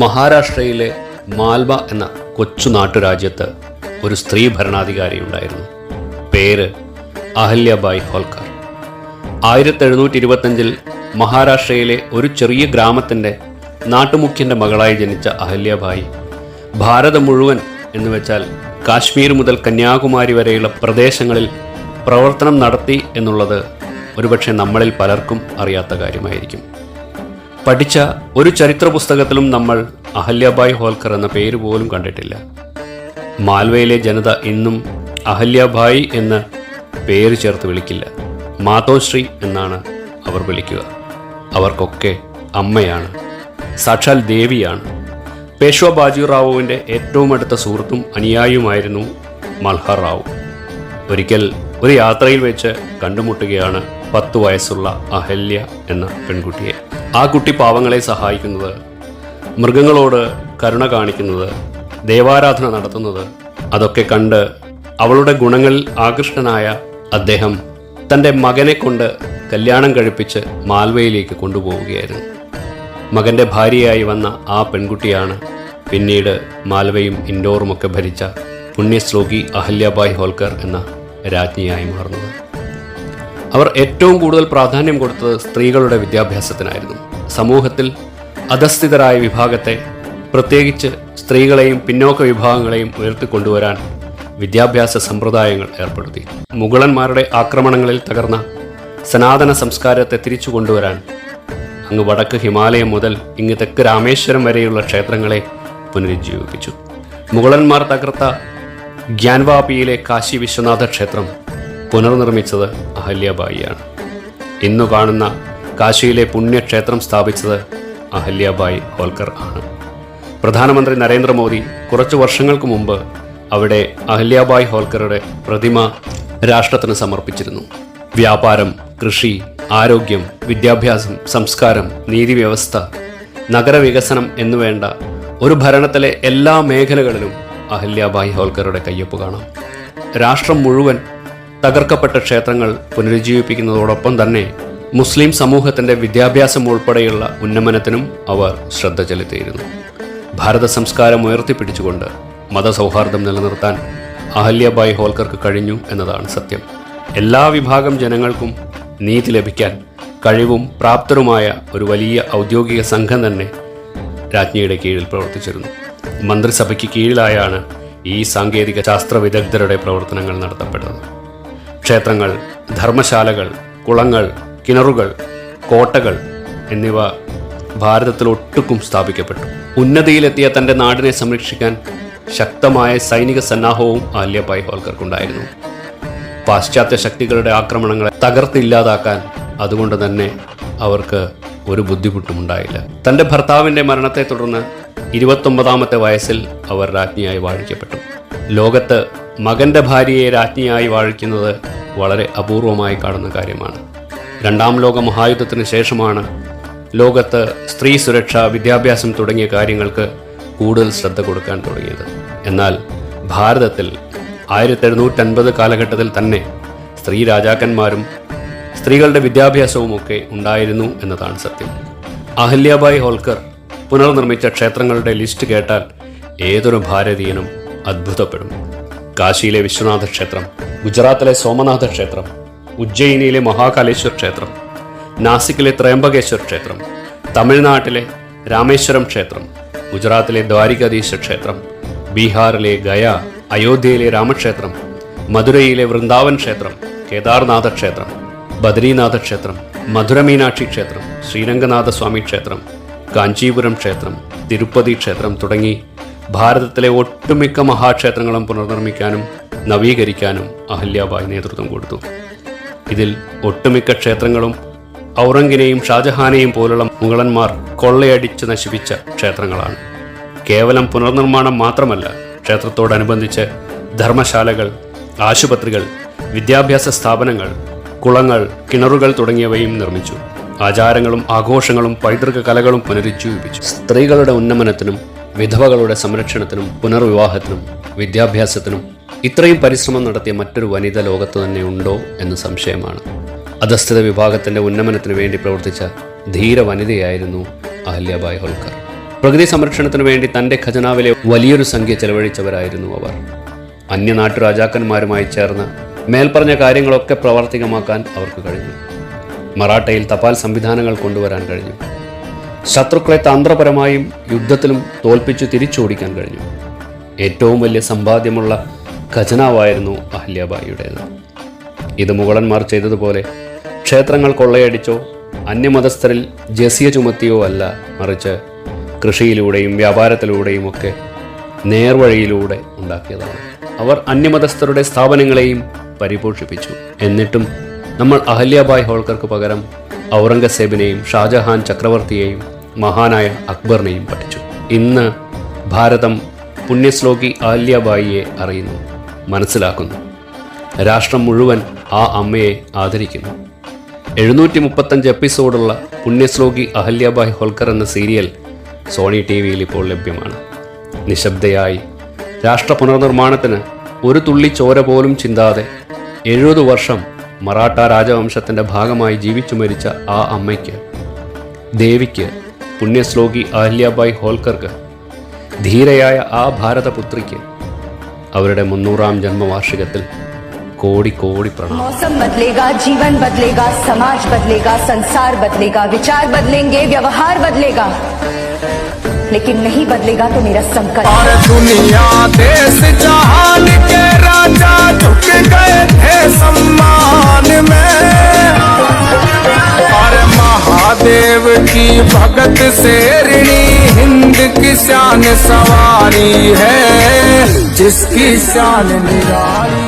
മഹാരാഷ്ട്രയിലെ മാൽബ എന്ന കൊച്ചു നാട്ടുരാജ്യത്ത് ഒരു സ്ത്രീ ഭരണാധികാരി ഉണ്ടായിരുന്നു. പേര് അഹല്യബായ് ഹോൾക്കർ ആയിരത്തി എഴുന്നൂറ്റി ഇരുപത്തഞ്ചിൽ മഹാരാഷ്ട്രയിലെ ഒരു ചെറിയ ഗ്രാമത്തിന്റെ നാട്ടുമുഖ്യന്റെ മകളായി ജനിച്ച അഹല്യബായി ഭാരതം മുഴുവൻ എന്ന് വെച്ചാൽ കാശ്മീർ മുതൽ കന്യാകുമാരി വരെയുള്ള പ്രദേശങ്ങളിൽ പ്രവർത്തനം നടത്തി എന്നുള്ളത് ഒരുപക്ഷെ നമ്മളിൽ പലർക്കും അറിയാത്ത കാര്യമായിരിക്കും. പഠിച്ച ഒരു ചരിത്ര പുസ്തകത്തിലും നമ്മൾ അഹല്യാബായ് ഹോൽക്കർ എന്ന പേര് പോലും കണ്ടിട്ടില്ല. മാൽവയിലെ ജനത ഇന്നും അഹല്യാബായി എന്ന പേര് ചേർത്ത് വിളിക്കില്ല. മാതോശ്രീ എന്നാണ് അവർ വിളിക്കുക. അവർക്കൊക്കെ അമ്മയാണ്. സാക്ഷാൽ ദേവിയാണ്. പേഷ്വ ബാജിറാവുവിന്റെ ഏറ്റവും അടുത്ത സുഹൃത്തും അനുയായിയുമായിരുന്നു മൽഹർ റാവു. ഒരിക്കൽ ഒരു യാത്രയിൽ വെച്ച് കണ്ടുമുട്ടുകയാണ് പത്തു വയസ്സുള്ള അഹല്യ എന്ന പെൺകുട്ടിയെ. ആ കുട്ടി പാവങ്ങളെ സഹായിക്കുന്നത് മൃഗങ്ങളോട് കരുണ കാണിക്കുന്നത് ദേവാരാധന നടത്തുന്നത് അതൊക്കെ കണ്ട് അവളുടെ ഗുണങ്ങളിൽ ആകൃഷ്ടനായ അദ്ദേഹം തന്റെ മകനെ കൊണ്ട് കല്യാണം കഴിപ്പിച്ച് മാൽവയിലേക്ക് കൊണ്ടുപോവുകയായിരുന്നു. മകന്റെ ഭാര്യയായി വന്ന ആ പെൺകുട്ടിയാണ് പിന്നീട് മാൽവയും ഇൻഡോറുമൊക്കെ ഭരിച്ച പുണ്യശ്ലോകി അഹല്യാബായ് ഹോൾക്കർ എന്ന രാജ്ഞിയായി മാറുന്നത്. അവർ ഏറ്റവും കൂടുതൽ പ്രാധാന്യം കൊടുത്തത് സ്ത്രീകളുടെ വിദ്യാഭ്യാസത്തിനായിരുന്നു. സമൂഹത്തിൽ അധസ്ഥിതരായ വിഭാഗത്തെ പ്രത്യേകിച്ച് സ്ത്രീകളെയും പിന്നോക്ക വിഭാഗങ്ങളെയും ഉയർത്തിക്കൊണ്ടുവരാൻ വിദ്യാഭ്യാസ സമ്പ്രദായങ്ങൾ ഏർപ്പെടുത്തി. മുഗളന്മാരുടെ ആക്രമണങ്ങളിൽ തകർന്ന സനാതന സംസ്കാരത്തെ തിരിച്ചു കൊണ്ടുവരാൻ അങ്ങ് വടക്ക് ഹിമാലയം മുതൽ ഇങ്ങ് തെക്ക് രാമേശ്വരം വരെയുള്ള ക്ഷേത്രങ്ങളെ പുനരുജ്ജീവിപ്പിച്ചു. മുഗളന്മാർ തകർത്ത ഗ്യാൻവാപിയിലെ കാശി വിശ്വനാഥ ക്ഷേത്രം പുനർനിർമ്മിച്ചത് അഹല്യബായിയാണ്. ഇന്നു കാണുന്ന കാശിയിലെ പുണ്യക്ഷേത്രം സ്ഥാപിച്ചത് അഹല്യാബായി ഹോൾക്കർ ആണ്. പ്രധാനമന്ത്രി നരേന്ദ്രമോദി കുറച്ചു വർഷങ്ങൾക്ക് മുമ്പ് അവിടെ അഹല്യാബായ് ഹോൾക്കറുടെ പ്രതിമ രാഷ്ട്രത്തിന് സമർപ്പിച്ചിരുന്നു. വ്യാപാരം കൃഷി ആരോഗ്യം വിദ്യാഭ്യാസം സംസ്കാരം നീതി വ്യവസ്ഥ നഗരവികസനം എന്നുവേണ്ട ഒരു ഭരണത്തിലെ എല്ലാ മേഖലകളിലും അഹല്യാബായ് ഹോൾക്കറുടെ കയ്യൊപ്പ് കാണാം. രാഷ്ട്രം മുഴുവൻ തകർക്കപ്പെട്ട ക്ഷേത്രങ്ങൾ പുനരുജ്ജീവിപ്പിക്കുന്നതോടൊപ്പം തന്നെ മുസ്ലിം സമൂഹത്തിന്റെ വിദ്യാഭ്യാസം ഉൾപ്പെടെയുള്ള ഉന്നമനത്തിനും അവർ ശ്രദ്ധ ചെലുത്തിയിരുന്നു. ഭാരത സംസ്കാരം ഉയർത്തിപ്പിടിച്ചുകൊണ്ട് മതസൗഹാർദ്ദം നിലനിർത്താൻ അഹല്യബായ് ഹോൾക്കർക്ക് കഴിഞ്ഞു എന്നതാണ് സത്യം. എല്ലാ വിഭാഗം ജനങ്ങൾക്കും നീതി ലഭിക്കാൻ കഴിവും പ്രാപ്തരുമായ ഒരു വലിയ ഔദ്യോഗിക സംഘം തന്നെ രാജ്ഞിയുടെ കീഴിൽ പ്രവർത്തിച്ചിരുന്നു. മന്ത്രിസഭയ്ക്ക് കീഴിലായാണ് ഈ സാങ്കേതിക ശാസ്ത്ര വിദഗ്ധരുടെ പ്രവർത്തനങ്ങൾ നടത്തപ്പെട്ടത്. ക്ഷേത്രങ്ങൾ ധർമ്മശാലകൾ കുളങ്ങൾ കിണറുകൾ കോട്ടകൾ എന്നിവ ഭാരതത്തിൽ ഒട്ടുക്കും സ്ഥാപിക്കപ്പെട്ടു. ഉന്നതിയിലെത്തിയ തന്റെ നാടിനെ സംരക്ഷിക്കാൻ ശക്തമായ സൈനിക സന്നാഹവും ആല്യബായ് ഹോൾക്കർക്കുണ്ടായിരുന്നു പാശ്ചാത്യ ശക്തികളുടെ ആക്രമണങ്ങളെ തകർത്തില്ലാതാക്കാൻ അതുകൊണ്ട് തന്നെ അവർക്ക് ഒരു ബുദ്ധിമുട്ടും ഉണ്ടായില്ല തന്റെ ഭർത്താവിന്റെ മരണത്തെ തുടർന്ന് ഇരുപത്തൊമ്പതാമത്തെ വയസ്സിൽ അവർ രാജ്ഞിയായി വാഴിക്കപ്പെട്ടു. ലോകത്ത് മകന്റെ ഭാര്യയെ രാജ്ഞിയായി വാഴിക്കുന്നത് വളരെ അപൂർവമായി കാണുന്ന കാര്യമാണ്. രണ്ടാം ലോക മഹായുദ്ധത്തിന് ശേഷമാണ് ലോകത്ത് സ്ത്രീ സുരക്ഷ വിദ്യാഭ്യാസം തുടങ്ങിയ കാര്യങ്ങൾക്ക് കൂടുതൽ ശ്രദ്ധ കൊടുക്കാൻ തുടങ്ങിയത്. എന്നാൽ ഭാരതത്തിൽ ആയിരത്തി എഴുന്നൂറ്റൻപത് കാലഘട്ടത്തിൽ തന്നെ സ്ത്രീ രാജാക്കന്മാരും സ്ത്രീകളുടെ വിദ്യാഭ്യാസവും ഒക്കെ ഉണ്ടായിരുന്നു എന്നതാണ് സത്യം. അഹല്യാബായ് ഹോൾക്കർ പുനർനിർമ്മിച്ച ക്ഷേത്രങ്ങളുടെ ലിസ്റ്റ് കേട്ടാൽ ഏതൊരു ഭാരതീയനും അത്ഭുതപ്പെടും. കാശിയിലെ വിശ്വനാഥ ക്ഷേത്രം ഗുജറാത്തിലെ സോമനാഥ ക്ഷേത്രം ഉജ്ജയിനിയിലെ മഹാകാലേശ്വർ ക്ഷേത്രം നാസിക്കിലെ ത്രയംബകേശ്വർ ക്ഷേത്രം തമിഴ്നാട്ടിലെ രാമേശ്വരം ക്ഷേത്രം ഗുജറാത്തിലെ ദ്വാരികാധീശ ക്ഷേത്രം ബീഹാറിലെ ഗയ അയോധ്യയിലെ രാമക്ഷേത്രം മധുരയിലെ വൃന്ദാവൻ ക്ഷേത്രം കേദാർനാഥ ക്ഷേത്രം ബദ്രീനാഥ ക്ഷേത്രം മധുര മീനാക്ഷി ക്ഷേത്രം ശ്രീരംഗനാഥ സ്വാമി ക്ഷേത്രം കാഞ്ചീപുരം ക്ഷേത്രം തിരുപ്പതി ക്ഷേത്രം തുടങ്ങി ഭാരതത്തിലെ ഒട്ടുമിക്ക മഹാക്ഷേത്രങ്ങളും പുനർനിർമ്മിക്കാനും നവീകരിക്കാനും അഹല്യാബായ് നേതൃത്വം കൊടുത്തു. ഇതിൽ ഒട്ടുമിക്ക ക്ഷേത്രങ്ങളും ഔറംഗിനെയും ഷാജഹാനെയും പോലുള്ള മുഗളന്മാർ കൊള്ളയടിച്ച് നശിപ്പിച്ച ക്ഷേത്രങ്ങളാണ്. കേവലം പുനർനിർമ്മാണം മാത്രമല്ല ക്ഷേത്രത്തോടനുബന്ധിച്ച് ധർമ്മശാലകൾ ആശുപത്രികൾ വിദ്യാഭ്യാസ സ്ഥാപനങ്ങൾ കുളങ്ങൾ കിണറുകൾ തുടങ്ങിയവയും നിർമ്മിച്ചു. ആചാരങ്ങളും ആഘോഷങ്ങളും പൈതൃക കലകളും പുനരുജ്ജീവിപ്പിച്ചു. സ്ത്രീകളുടെ ഉന്നമനത്തിനും വിധവകളുടെ സംരക്ഷണത്തിനും പുനർവിവാഹത്തിനും വിദ്യാഭ്യാസത്തിനും ഇത്രയും പരിശ്രമം നടത്തിയ മറ്റൊരു വനിത ലോകത്ത് തന്നെ ഉണ്ടോ എന്ന് സംശയമാണ്. അധസ്ഥിത വിഭാഗത്തിന്റെ ഉന്നമനത്തിന് വേണ്ടി പ്രവർത്തിച്ച ധീര വനിതയായിരുന്നു അഹല്യാബായ് ഹോൾക്കർ. പ്രകൃതി സംരക്ഷണത്തിനു വേണ്ടി തന്റെ ഖജനാവിലെ വലിയൊരു സംഖ്യ ചെലവഴിച്ചവരായിരുന്നു അവർ. അന്യനാട്ടു രാജാക്കന്മാരുമായി ചേർന്ന് മേൽപ്പറഞ്ഞ കാര്യങ്ങളൊക്കെ പ്രാവർത്തികമാക്കാൻ അവർക്ക് കഴിഞ്ഞു. മറാഠയിൽ തപാൽ സംവിധാനങ്ങൾ കൊണ്ടുവരാൻ കഴിഞ്ഞു. ശത്രുക്കളെ തന്ത്രപരമായും യുദ്ധത്തിലും തോൽപ്പിച്ചു തിരിച്ചോടിക്കാൻ കഴിഞ്ഞു. ഏറ്റവും വലിയ സമ്പാദ്യമുള്ള ഖജനാവായിരുന്നു അഹല്യാബായിയുടേത്. ഇത് മുഗളന്മാർ ചെയ്തതുപോലെ ക്ഷേത്രങ്ങൾ കൊള്ളയടിച്ചോ അന്യമതസ്ഥരിൽ ജസിയ ചുമത്തിയോ അല്ല മറിച്ച് കൃഷിയിലൂടെയും വ്യാപാരത്തിലൂടെയും ഒക്കെ നേർവഴിയിലൂടെ ഉണ്ടാക്കിയതാണ്. അവർ അന്യമതസ്ഥരുടെ സ്ഥാപനങ്ങളെയും പരിപോഷിപ്പിച്ചു. എന്നിട്ടും നമ്മൾ അഹല്യാബായ് ഹോൾക്കർക്ക് പകരം ഔറംഗസേബിനെയും ഷാജഹാൻ ചക്രവർത്തിയെയും മഹാനായ അക്ബറിനെയും പഠിച്ചു. ഇന്ന് ഭാരതം പുണ്യശ്ലോകി ആല്യബായിയെ അറിയുന്നു മനസ്സിലാക്കുന്നു. രാഷ്ട്രം മുഴുവൻ ആ അമ്മയെ ആദരിക്കുന്നു. എഴുന്നൂറ്റി മുപ്പത്തഞ്ച് എപ്പിസോഡുള്ള പുണ്യശ്ലോകി അഹല്യാബായ് ഹോൾക്കർ എന്ന സീരിയൽ സോണി ടി വിയിൽ ഇപ്പോൾ ലഭ്യമാണ്. നിശബ്ദയായി രാഷ്ട്ര പുനർനിർമ്മാണത്തിന് ഒരു തുള്ളി ചോര പോലും ചിന്താതെ എഴുപത് വർഷം മറാഠ രാജവംശത്തിന്റെ ഭാഗമായി ജീവിച്ചു മരിച്ച ആ അമ്മയ്ക്ക് ദേവിക്ക് പുണ്യശ്ലോകി അഹല്യാബായ് ഹോൾക്കർക്ക് ധീരയായ ആ ഭാരതപുത്രിക്ക് അവരുടെ മുന്നൂറാം ജന്മവാർഷികത്തിൽ കോടി കോടി പ്രണാമം मौसम बदलेगा जीवन बदलेगा समाज बदलेगा संसार बदलेगा विचार बदलेंगे व्यवहार बदलेगा लेकिन नहीं बदलेगा तो मेरा संकल्प और दुनिया देश जहान के राजा झुक गए थे सम्मान में की भगत से ऋणी हिंद की शान सवारी है। जिसकी शान निराली